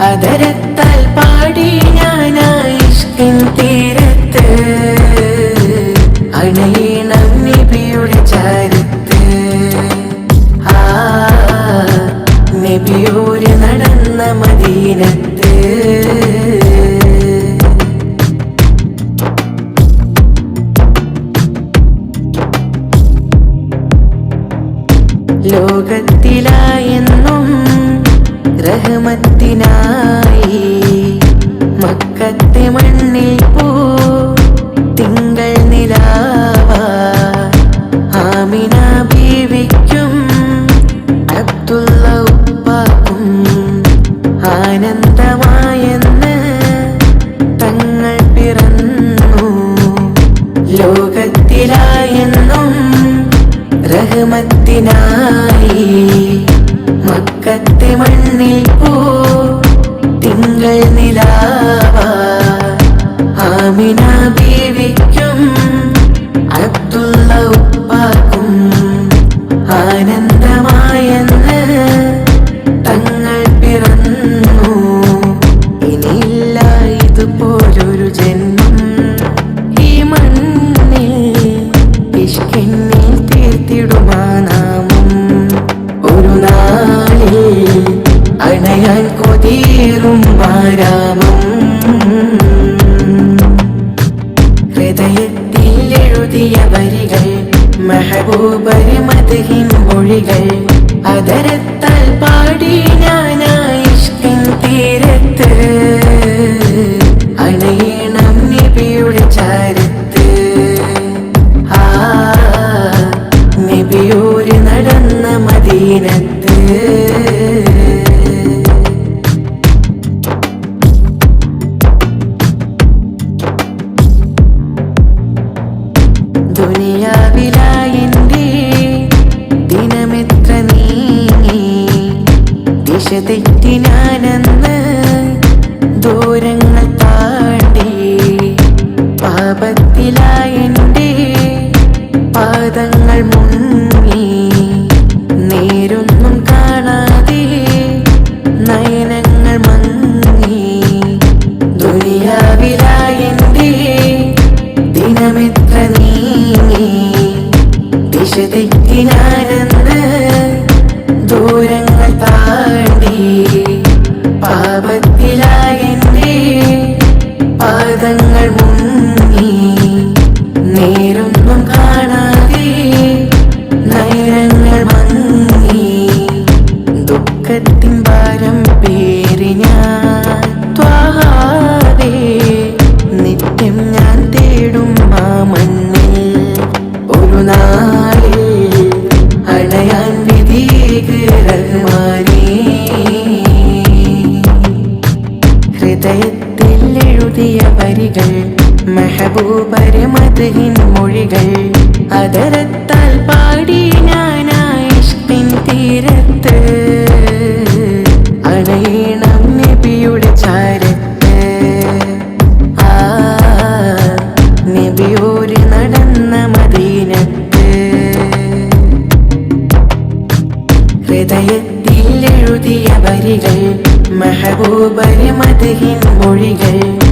അതരത്താൽ പാടി ഞാനായിഷ്കിൻ തീരത്ത്. അണയണം ലോകത്തിലായെന്നും റഹ്മത്തിനായി മക്കത്തെ മണ്ണിൽ പോ തിങ്കൾ നിലാവ. ആമിന ബീവിക്കും അബ്ദുള്ള ഉപ്പാക്കും ആനന്ദമായെന്ന് തങ്ങൾ പിറന്നു. ലോകത്തിലായെന്നും റഹ്മത്തിനായി മക്കത്തെ മണ്ണിൽ പോ തിങ്കൾ നിലാവ. ആമിന ബീവിക്കും അണയാൻ കൊതീറും ആരാമം ഹൃദയത്തിൽ എഴുതിയ വരികൾ മെഹബൂബര് മധുഹിൻ മൊഴികൾ അതരത്താൽ പാടി ഞാനായിഷ്കിൻ ദിശ തെറ്റി ഞാനെന്ന് ദൂരങ്ങൾ താണ്ടി പാപത്തിലായെന്റെ പാദങ്ങൾ മുങ്ങി നേരൊന്നും കാണാതെ നയനങ്ങൾ മങ്ങി ദുനിയാവിലായെന്റെ ദിനമെത്ര നീങ്ങി. ദിശ തെറ്റി പാപത്തിലായെന്റെ പാദങ്ങൾ ഹൃദയത്തിൽ എഴുതിയ വരികൾ മെഹബൂബര് മധുഹിൻ മൊഴികൾ. അതരത്താൽ പാടി ഞാനായി തീരത്ത്. അണയണം നബിയുടെ ചാരത്ത്. ആ നബിയോര് നടന്ന മദീനത്ത്. ഹൃദയത്തിൽ എഴുതിയ വരികൾ മെഹബൂബര് മധുഹിൻ മൊഴികൾ.